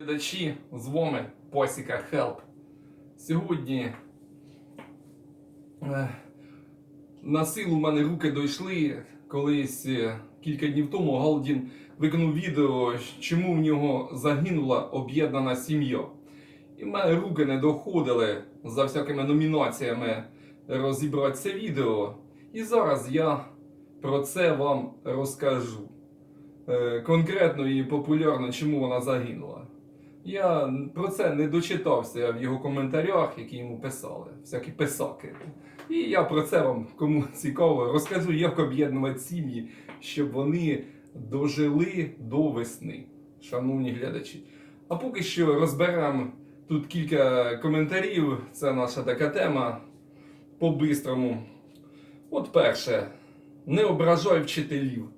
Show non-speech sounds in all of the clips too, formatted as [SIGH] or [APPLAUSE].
Глядачі, з вами Посіка Хелп. Сьогодні е, на силу в мене руки дійшли. Колись е, кілька днів тому Галдін виконав відео, чому в нього загинула об'єднана сім'я. І в мене руки не доходили за всякими номінаціями розібрати це відео. І зараз я про це вам розкажу. Е, Конкретно і популярно, чому вона загинула. Я про це не дочитався в його коментарях, які йому писали, всякі писаки. І я про це вам, кому цікаво, розкажу, як об'єднувати сім'ї, щоб вони дожили до весни, шановні глядачі. А поки що розберемо тут кілька коментарів. Це наша така тема по-бистрому. От перше, не ображай вчителів.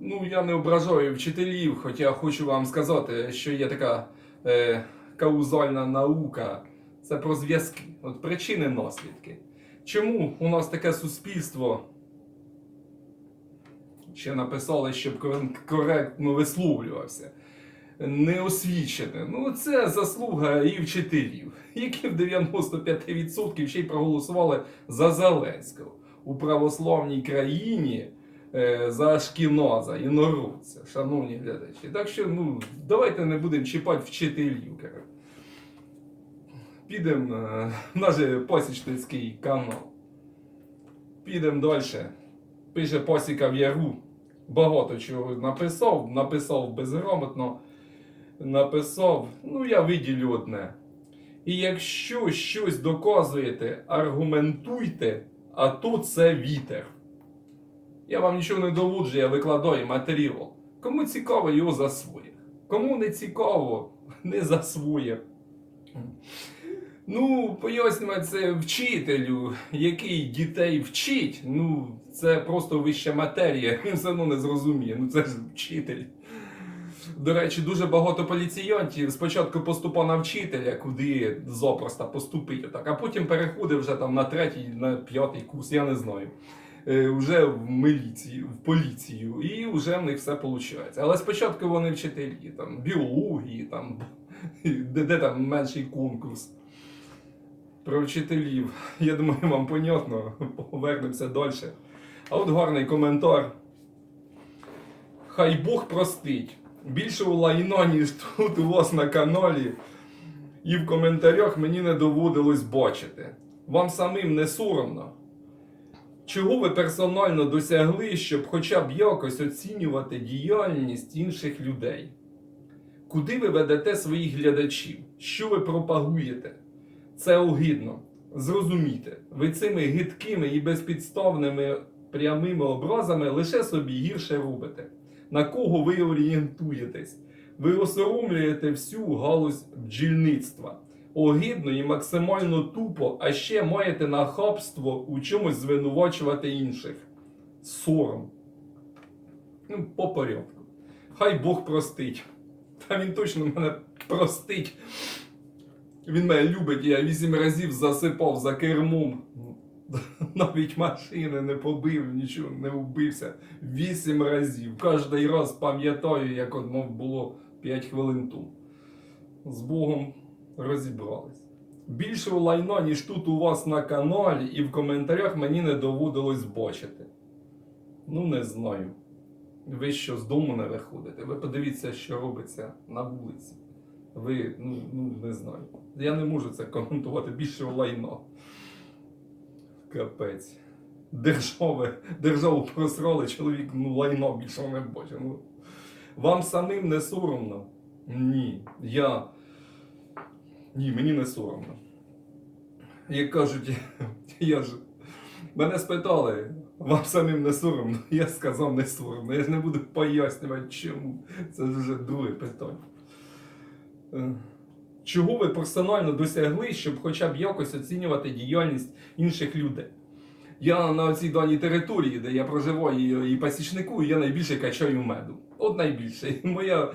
Ну, я не ображаю вчителів, хоча хочу вам сказати, що є така е, каузальна наука. Це про зв'язки, от причини наслідки. Чому у нас таке суспільство? Ще написали, щоб коректно висловлювався. Неосвічене. Ну, це заслуга і вчителів, які в 95% ще й проголосували за Зеленського у православній країні е, за Ашкіноза, інородця, шановні глядачі. Так що ну, давайте не будемо чіпати вчителів. Підемо е, в наш же посічницький канал. Підемо далі. Пише Посіка в Яру. Багато чого написав, написав безграмотно. Написав, ну я виділю одне. І якщо щось доказуєте, аргументуйте, а то це вітер. Я вам нічого не доводжу, я викладаю матеріал. Кому цікаво, його засвоє. Кому не цікаво, [LAUGHS] не засвоє. Ну, пояснювати це вчителю, який дітей вчить, ну, це просто вища матерія, [LAUGHS] він все одно не зрозуміє. Ну це ж вчитель. До речі, дуже багато поліціянтів спочатку поступав на вчителя, куди запросто поступити, так, а потім переходив вже там на третій, на п'ятий курс, я не знаю. Е, Вже в міліцію, в поліцію, і вже в них все виходить. Але спочатку вони вчителі, там, біології, там, де, де там менший конкурс. Про вчителів. Я думаю, вам понятно. Повернемося далі. А от гарний коментар. Хай Бог простить. Більше лайна, ніж тут у вас на каналі. І в коментарях мені не доводилось бачити. Вам самим не соромно. Чого ви персонально досягли, щоб хоча б якось оцінювати діяльність інших людей? Куди ви ведете своїх глядачів? Що ви пропагуєте? Це огидно. Зрозумійте, ви цими гидкими і безпідставними прямими образами лише собі гірше робите. На кого ви орієнтуєтесь? Ви осоромлюєте всю галузь бджільництва. Огидно і максимально тупо, а ще маєте нахабство у чомусь звинувачувати інших. Сором. Ну, по порядку. Хай Бог простить. Та він точно мене простить. Він мене любить, я вісім разів засипав за кермом. Навіть машини не побив, нічого не вбився. Вісім разів. Кожний раз пам'ятаю, як от мов було 5 хвилин тому. З Богом розібрались. Більше лайна, ніж тут у вас на каналі, і в коментарях мені не доводилось бачити. Ну, не знаю. Ви що з дому не виходите? Ви подивіться, що робиться на вулиці. Ви, ну, ну не знаю. Я не можу це коментувати більше лайно. Капець. Держави, державу просрали, чоловік ну лайно більше не бачить. Ну, вам самим не соромно? Ні. Я. Ні, мені не соромно. Як кажуть, [LAUGHS] я ж. Мене спитали, вам самим не соромно? [LAUGHS] Я сказав не соромно. Я ж не буду пояснювати, чому. Це вже друге питання. Е, Чого ви персонально досягли, щоб хоча б якось оцінювати діяльність інших людей? Я на цій даній території, де я проживаю і, і пасічнику, я найбільше качаю меду. От найбільше. [LAUGHS] І Моє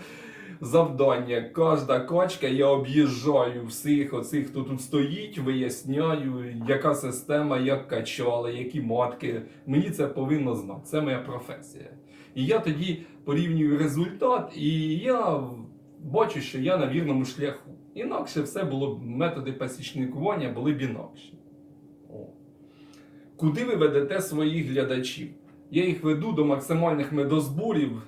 завдання, кожна качка, я об'їжджаю всіх оцих, хто тут стоїть, виясняю, яка система, як качали, які матки. Мені це повинно знати. Це моя професія. І я тоді порівнюю результат, і я бачу, що я на вірному шляху. Інакше все було б методи пасічникування були б інакші. О. Куди ви ведете своїх глядачів? Я їх веду до максимальних медозборів,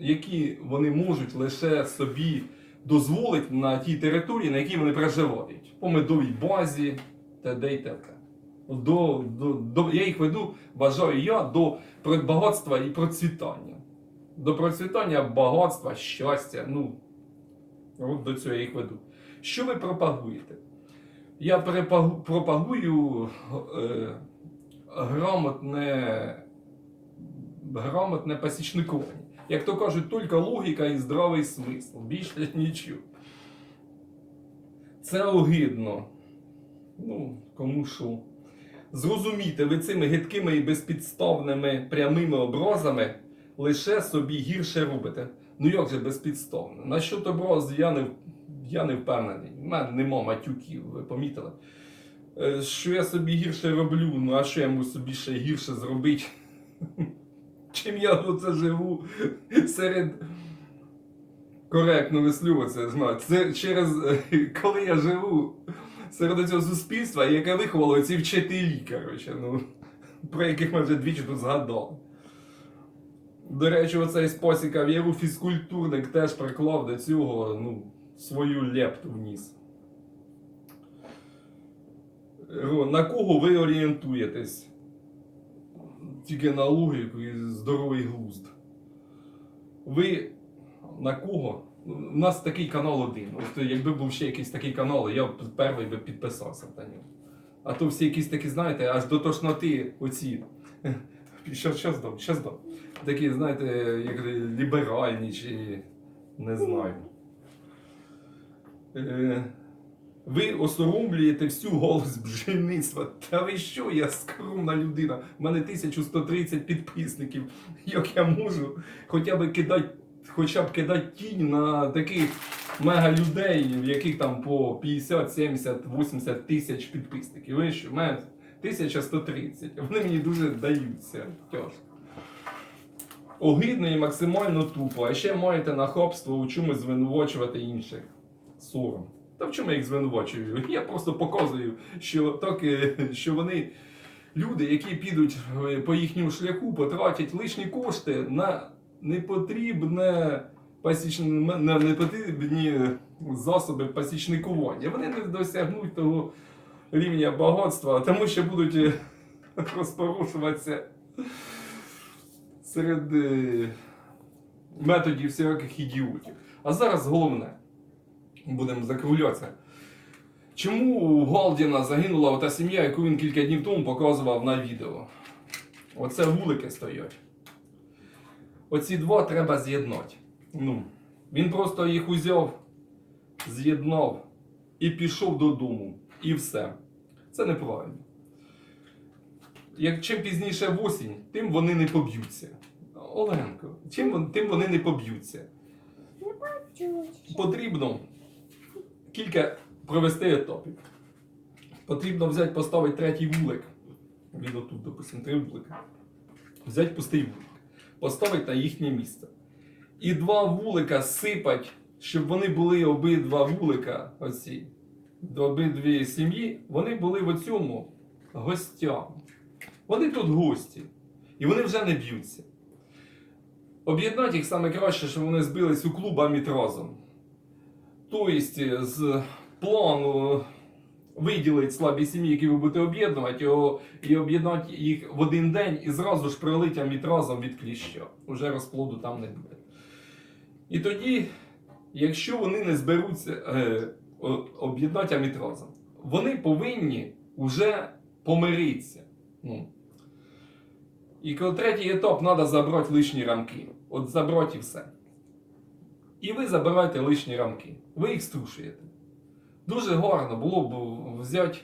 які вони можуть лише собі дозволити на тій території, на якій вони проживають. По медовій базі, т.д. і. До, до, до, я їх веду, вважаю я, до багатства і процвітання. До процвітання багатства, щастя. Ну, от до цього я їх веду. Що ви пропагуєте? Я пропагую е, грамотне, грамотне пасічникування. Як то кажуть, тільки логіка і здравий смисл. Більше [LAUGHS] нічого. Це огидно. Ну, кому що. Зрозумійте, ви цими гидкими і безпідставними прямими образами лише собі гірше робите. Ну як же безпідставно? Насчет образ я не, я не впевнений. У мене нема матюків, ви помітили? Е, Що я собі гірше роблю, ну а що я можу собі ще гірше зробити? [LAUGHS] Чим я оце живу серед. Коректно висловлюватися, знаю. Це через е, [LAUGHS] коли я живу серед цього суспільства, яке виховало ці вчителі, коротше, ну, про яких ми вже двічі тут згадали. До речі, оцей спосіка віру фізкультурник теж приклав до цього ну, свою лепту вніс. На кого ви орієнтуєтесь? Тільки на логіку і здоровий глузд. Ви на кого? У нас такий канал один. От якби був ще якийсь такий канал, я б перший би підписався на нього. А то всі якісь такі, знаєте, аж до тошноти оці. Що, що здав? Що здав? Такі, знаєте, як ліберальні чи не знаю. Е, ви осоромлюєте всю голос бджільництва. Та ви що, я скромна людина. У мене 1130 підписників. Як я можу хоча б кидати, хоча б кидати тінь на таких мега людей, в яких там по 50, 70, 80 тисяч підписників. Ви що, в мене 1130. Вони мені дуже даються. Огидно і максимально тупо, а ще маєте нахабство у чомусь звинувачувати інших. Сором. Та в чому я їх звинувачую? [LAUGHS] Я просто показую, що так, е, що вони, люди, які підуть е, по їхньому шляху, потратять лишні кошти на непотрібне пасічне, непотрібні засоби пасічникування. Вони не досягнуть того рівня багатства, тому що будуть е, [LAUGHS] розпорушуватися серед е, методів всяких ідіотів. А зараз головне. Будемо закруглятися. Чому у Галдіна загинула ота сім'я, яку він кілька днів тому показував на відео? Оце вулики стоять. Оці два треба з'єднати. Ну, він просто їх узяв, з'єднав і пішов додому. І все. Це неправильно. Як чим пізніше в осінь, тим вони не поб'ються. Оленко, чим тим вони не поб'ються. Потрібно кілька провести етапів. Потрібно взяти, поставити третій вулик. Він отут, допустимо, три вулики. Взяти пустий вулик, поставити на їхнє місце. І два вулика сипать, щоб вони були обидва вулика, оці, до обидві сім'ї, вони були в цьому гостями. Вони тут гості. І вони вже не б'ються. Об'єднати їх саме краще, щоб вони збились у клуб аміт. Тобто з плану виділити слабі сім'ї, які ви будете об'єднувати, і об'єднати їх в один день і зразу ж прилить аміт разом від кліща. Уже розплоду там не буде. І тоді, якщо вони не зберуться е, об'єднати аміт разом, вони повинні вже помиритися. Ну. І третій етап треба забрати лишні рамки. От забрати і все. І ви забираєте лишні рамки. Ви їх струшуєте. Дуже гарно було б взяти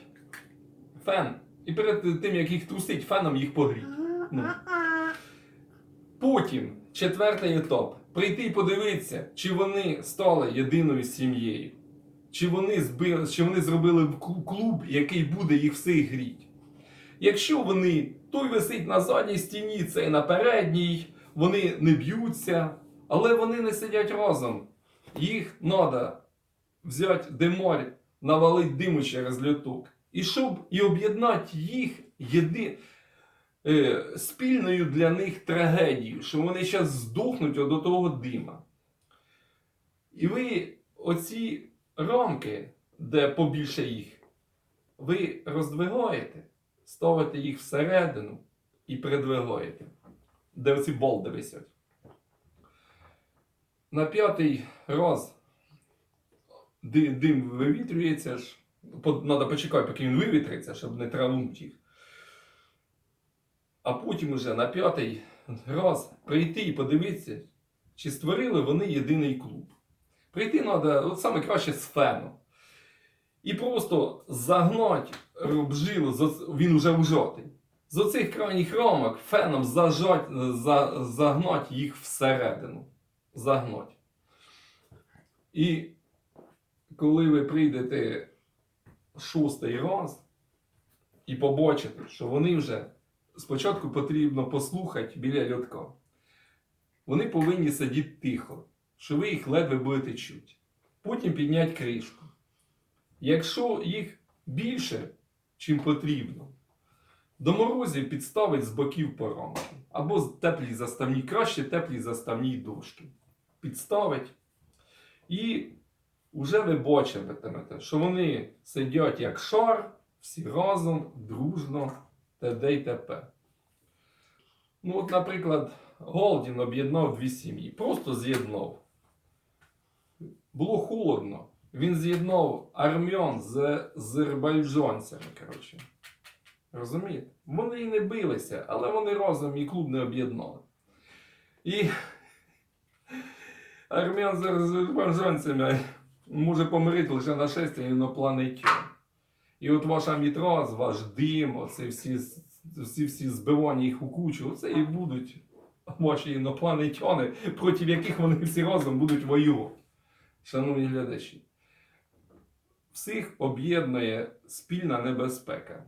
фен і перед тим, як їх трусить, феном їх погріти. Ну. Потім, четвертий етап. Прийти і подивитися, чи вони стали єдиною сім'єю. Чи вони, збили, чи вони зробили клуб, який буде їх всіх гріти. Якщо вони той висить на задній стіні, цей на передній, вони не б'ються, але вони не сидять разом. їх треба взяти димарь, навалити диму через люток. І щоб і об'єднати їх єди, е, спільною для них трагедією, що вони зараз здохнуть до того дима. І ви оці рамки, де побільше їх, ви роздвигаєте, ставите їх всередину і придвигаєте, де оці болди висять. На п'ятий раз дим вивітрюється. Треба почекати, поки він вивітриться, щоб не травнути їх. А потім уже на п'ятий раз прийти і подивитися, чи створили вони єдиний клуб. Прийти треба, от саме краще з феном. І просто загнати бжилу, він уже ужатий. З оцих крайніх рамок феном зажать, за, загнать їх всередину. Загнать. І коли ви прийдете шостий раз і побачите, що вони вже спочатку потрібно послухати біля льотка. Вони повинні сидіти тихо, що ви їх ледве будете чути. Потім підняти кришку. Якщо їх більше, чим потрібно, до морозів підставить з боків порамки. Або теплі заставні, краще теплі заставні дошки. Підставить. І вже ви бачитимете, що вони сидять як шар, всі разом, дружно, т.д. і т.п. Ну, от, наприклад, Голдін об'єднав дві сім'ї. Просто з'єднав. Було холодно. Він з'єднав армян з азербайджанцями. Коротше. Розумієте? Вони і не билися, але вони разом і клуб не об'єднали. І армян з азербайджанцями може помирити лише нашестя інопланетян. І от ваша мітраз, ваш дим, оце всі, всі, всі збивання їх у кучу, оце і будуть ваші інопланетяни, проти яких вони всі разом будуть воювати. Шановні глядачі, всіх об'єднує спільна небезпека.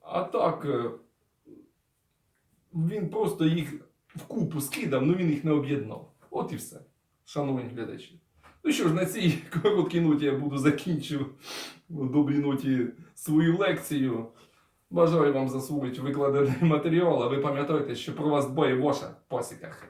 А так, е, він просто їх в купу скидав, ну він їх не об'єднав. От і все, шановні глядачі. Ну що ж, на цій короткій ноті я буду закінчувати в добрій ноті свою лекцію. Бажаю вам засвоїти викладений матеріал, а ви пам'ятаєте, що про вас дбає ваша пасіка.